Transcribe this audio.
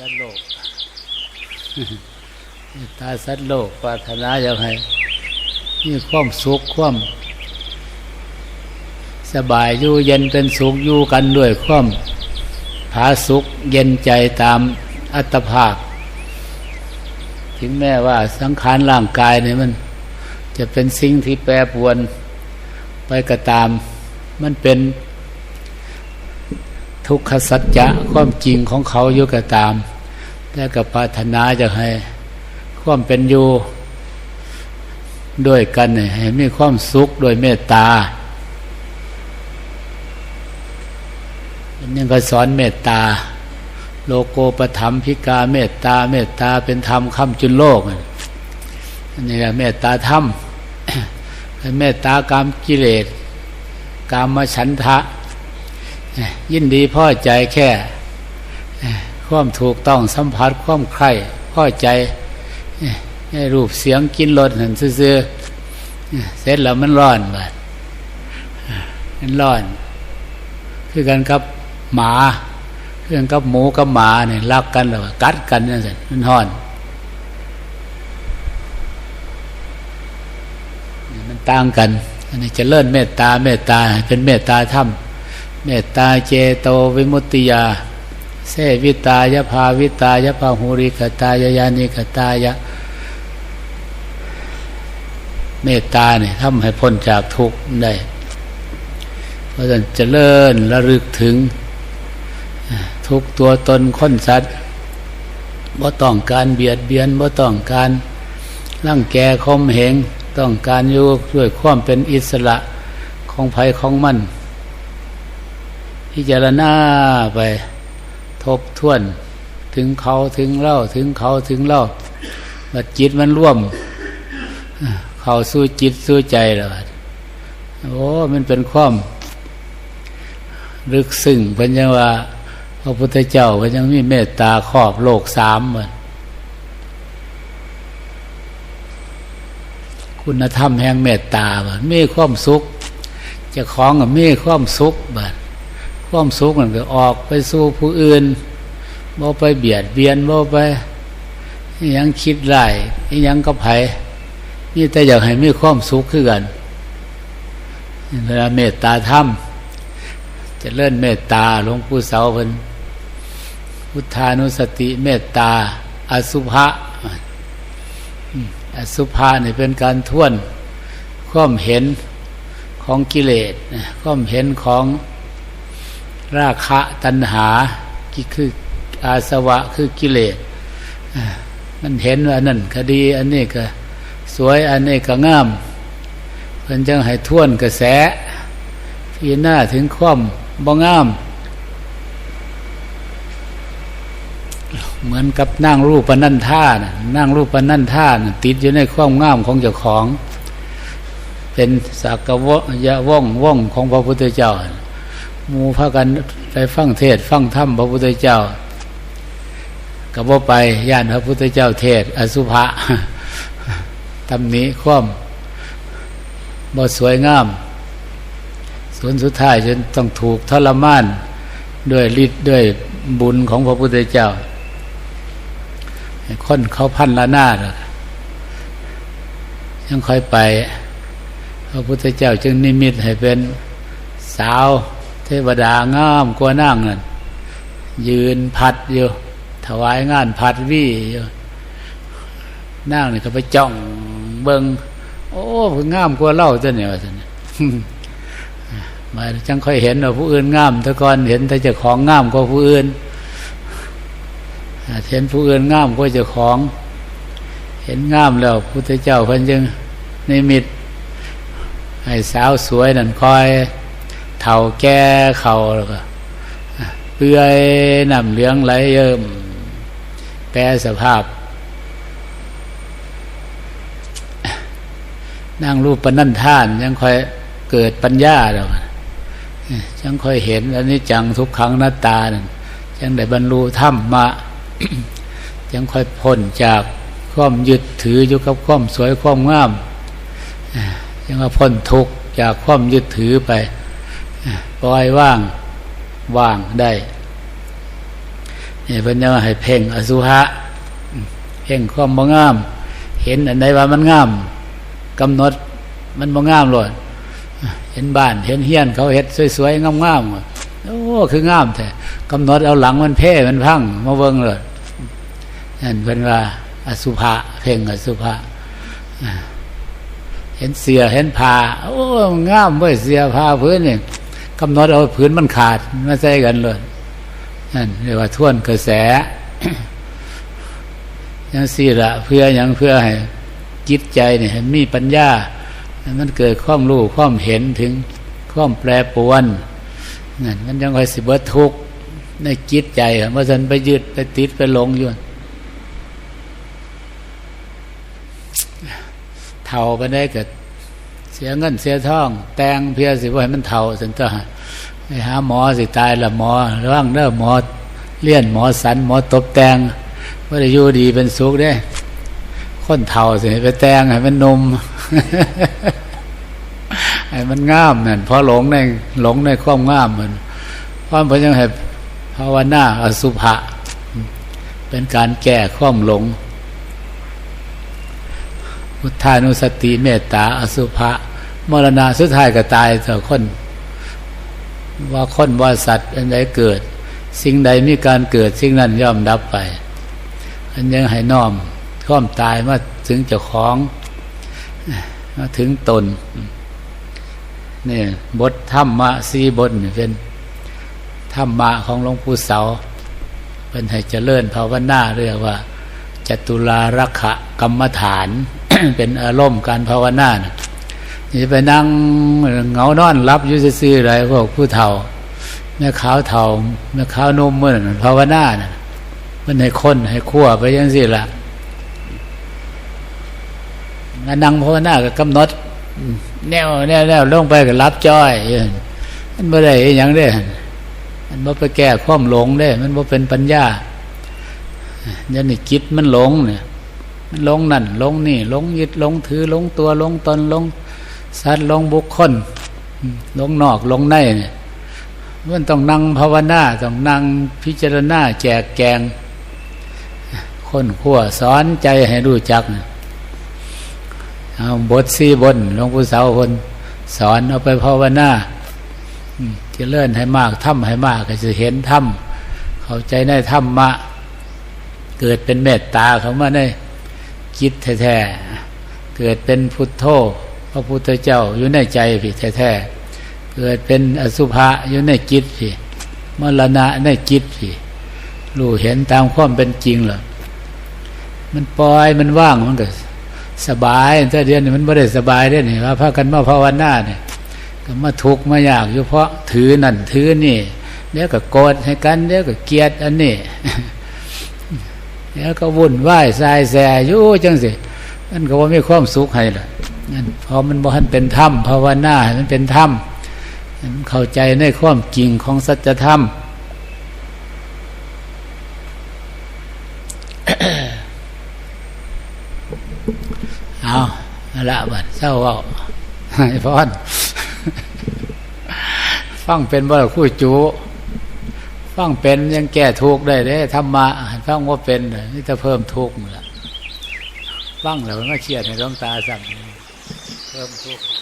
สัตว์โลกตาสัตว์โลกปรารถนาอยากให้มีความสุขความสบายอยู่เย็นเป็นสุขอยู่กันด้วยความผาสุขเย็นใจตามอัตภาพ ถึงแม้ว่าสังขารร่างกายเนี่ยมัน จะเป็นสิ่งที่แปรปวนไปก็ตาม มันเป็นทุกขสัจจะความจริงของเขาอยู่ก็ตาม แต่กับปรารถนาจะให้ความเป็นอยู่ด้วยกันให้มีความสุขโดยเมตตาอันนี้ก็สอนเมตตา โลโกปธรรมพิกาเมตตา เมตตาเป็นธรรมคำจุนโลกอันนี้แหละเมตตาธรรมเมตตากามกิเลสกามฉันทะ ยินดีพ่อใจแค่ ความถูกต้องสัมผัสความใคร่พ่อใจให้รูปเสียงกินรสเห็นซื่อเสร็จแล้วมันร้อนบาดมันร้อน คือกันกับหมาคือกันกับหมูกับหมาเนี่ยรักกันหรือกัดกันนั่นสิมันร้อน มันต่างกันอันนี้จะเลิ่นเมตตาเมตตาเป็นเมตตาธรรมเมตตาเจโตวิมุตติยา เสวิตายภาวิตายภาหูริกตายญาณิกตายะเมตตาเนี่ยทำให้พ้นจากทุกข์ได้ เพราะฉะนั้นจะเลิ่นระลึกถึง ทุกตัวตนค้นสัตว์บ่ต้องการเบียดเบียนบ่ต้องการร่างแกคมเหงต้องการอยู่ด้วยความเป็นอิสระของภัยของมันพิจารณาไป ทบทวนถึงเขาถึงเล่าถึงเขาถึงเล่าบัดจิตมันร่วม เขาสู้จิตสู้ใจแล้วโอ้มันเป็นความลึกซึ้งเป็นยังว่า พระพุทธเจ้าเป็นยังมีเมตตาครอบโลกสามมันคุณธรรมแห่งเมตตาบัดมีความสุขจะคล้องกับมีความสุขบัด ความสุขมันก็ออกไปสู่ผู้อื่นบ่ไปเบียดเบียนบ่ไปยังคิดไรยังกับไผนี่แต่อยากให้มีความสุขขึ้นกันเวลาเมตตาธรรมจะเลื่อนเมตตาหลวงปู่เสาเพิ่นพุทธานุสติเมตตาอสุภะอสุภะนี่เป็นการท่วนความเห็นของกิเลสความเห็นของ ราคะตัณหาคืออาสวะคือกิเลสมันเห็นว่านั่นคดีอันนี้ก็สวยอันนี้ก็งามเพิ่นจังให้ท่วนกระแสพี่หน้าถึงความบ่งาม เหมือนกับนั่งรูปปนันท่านะนั่งรูปปนันท่านะติดอยู่ในความงามของเจ้าของ เป็นสักวะยะว่องว่องของพระพุทธเจ้า มูพากันไปฟังเทศฟังธรรมพระพุทธเจ้ากับว่าไปย่านพระพุทธเจ้าเทศ อสุภะตำหนิข้อมบ่สวยงามส่วนสุดท้ายจนต้องถูกทรมาน ด้วยฤทธิ์ด้วยบุญของพระพุทธเจ้าคนเขาพันละหน้าหรอกยังค่อยไป พระพุทธเจ้าจึงนิมิตให้เป็นสาว ทวดางามกว่านั่งนั่นยืนพัดอยู่ ถวายงานพัดวี่อยู่นั่งนี่ก็ไปจ้องเบิงโอ้งามกว่าเล่าจะเนี่ยว่าจะเนี่ยมาจังค่อยเห็นว่าผู้อื่นงามแต่ก่อนเห็นแต่เจ้าของงามกว่าผู้อื่นเห็นผู้อื่นงามกว่าเจ้าของ เห็นงามแล้วพุทธเจ้าเพิ่นจึงในมิตให้สาวสวยนั่นคอย เท่าแก่เข่าแล้วก็เปื่อยน้ำเหลืองไหลเยิ่มแปรสภาพนั่งรูปปนันท่านยังค่อยเกิดปัญญาแล้วยังค่อยเห็นอันนี้จังทุกครั้งหน้าตานั่นยังได้บรรลุธรรมมายังค่อยพ้นจากความยึดถืออยู่กับความสวยความงามยังว่าพ้นทุกจากความยึดถือไป ปล่อยว่างว่างได้เนี่เพิ่นจะให้เพ่งอสุภะเพ่งความบ่งาม เห็นอันใดว่ามันงามกำหนดมันบ่งามโลดเห็นบ้านเห็นเฮียนเขาเฮ็ดสวยๆงามๆโอ้คืองามแท้กำหนดเอาหลังมันเพ่มันพังมาเบิ่งเลยนั่นเพิ่นว่าอสุภะเพ่งอสุภะเห็นเสียเห็นผ้าโอ้งามเว้ยเสียผ้าพื้นนี่ กำหนดเอาพื้นมันขาดมาใส่กันเลยนั่นเรียกว่าท่วนกระแสยังสี่ละเพื่ออย่างเพื่อให้จิตใจเนี่ยมีปัญญา มันเกิดความรู้ความเห็นถึงความแปรปรวนนั่นมันยังคอยสิบทุกข์ในจิตใจเมื่อฉันไปยึดไปติดไปหลงอยู่เท่าไปได้เกิด สียเงินเสียทอง แต่งเพียสิว่าให้มันเท่าสันตัวไปหาหมอสิตายละหมอร่างเด้อหมอเลี่ยนหมอสันหมอตบแต่งว่าจะอยู่ดีเป็นสุขได้คนเท่าสิไปแต่งให้มันนมให้มันงามนั่นเพราะหลงในหลงในความงามมันเพรามันยังให้ภาวนาอสุภะเป็นการแก้ความหลงพุทธานุสติเมตตาอสุภะ มรณะสุดท้ายก็ตายเถอะคน ว่าคนว่าสัตว์อันใดเกิด สิ่งใดมีการเกิด สิ่งนั้นย่อมดับไป อันยังให้น้อมข้อมตายมาถึงเจ้าของมาถึงตนนี่บทธรรมะสีบทนี่เป็นธรรมะของหลวงปู่เสาเป็นให้เจริญภาวนาเรียกว่าจตุลารักขะกรรมฐาน เป็นอารมณ์การภาวนานะ นี่ไปนั่งเหงานอนรับยู่ซื่ออะไรพวกผู้เฒ่าแม่ขาวเฒ่าแม่ขาวนุ่มเมื่อนั้นภาวนาน่ะมันให้คนให้ขั้วไปยังสิละงานนั่งภาวนาก็กำหนดแนวแนวแนวลงไปก็รับจ้อยมันไม่ได้อย่างเด้มันบ่ไปแก้ความหลงได้ มันบ่เป็นปัญญายันนี่จิตมันหลงเนี่ยมันหลงนั่นหลงนี่หลงยึดหลงถือหลงตัวหลงตนหลง สัตว์ลงบุคคลลงนอกลงในเนี่ยมันต้องนั่งภาวนาต้องนั่งพิจารณาแจกแกง คนขั้วสอนใจให้รู้จักเนี่ยเอาบทสี่บนหลวงปู่เสาคนสอนเอาไปภาวนาจะเลื่อนให้มากถ้ำให้มากก็จะเห็นถ้ำเข้าใจในถ้ำมะ เกิดเป็นเมตตาเขามาในจิตแท้ๆเกิดเป็นพุทโธ พระพุทธเจ้าอยู่ในใจพี่แท้ๆเกิดเป็นอสุภะอยู่ในจิตพี่มรณะในจิตพี่รู้เห็นตามความเป็นจริงเหรอมันปล่อยมันว่างมันก็สบายแต่เดียวนี้มันไม่ได้สบายได้นี่ว่าพากันมาภาวนาเนี่ยก็มาทุกข์มาอยากอยู่เพราะถือนั่นถือนี่เดี๋ยวก็โกรธให้กันเดี๋ยวก็เกลียดอันนี้เดี๋ยวก็วุ่นวายสายแสยู่จังสิมันก็ว่ามีความสุขให้ล่ะ พอมันบ่ทันเป็นธรรมภาวนาให้มันเป็นธรรมเข้าใจในความจริงของสัจธรรมเอาละบัดเศร้าเว่าให้พอนฟังเป็นบ่ละคู่จูฟังเป็นยังแก้ทุกได้เด้ธรรมะฟังว่าเป็นนี่จะเพิ่มทุกข์ละฟังแล้วมันก็เครียดให้ดวงตาสั่ง เพิ่มทุกข์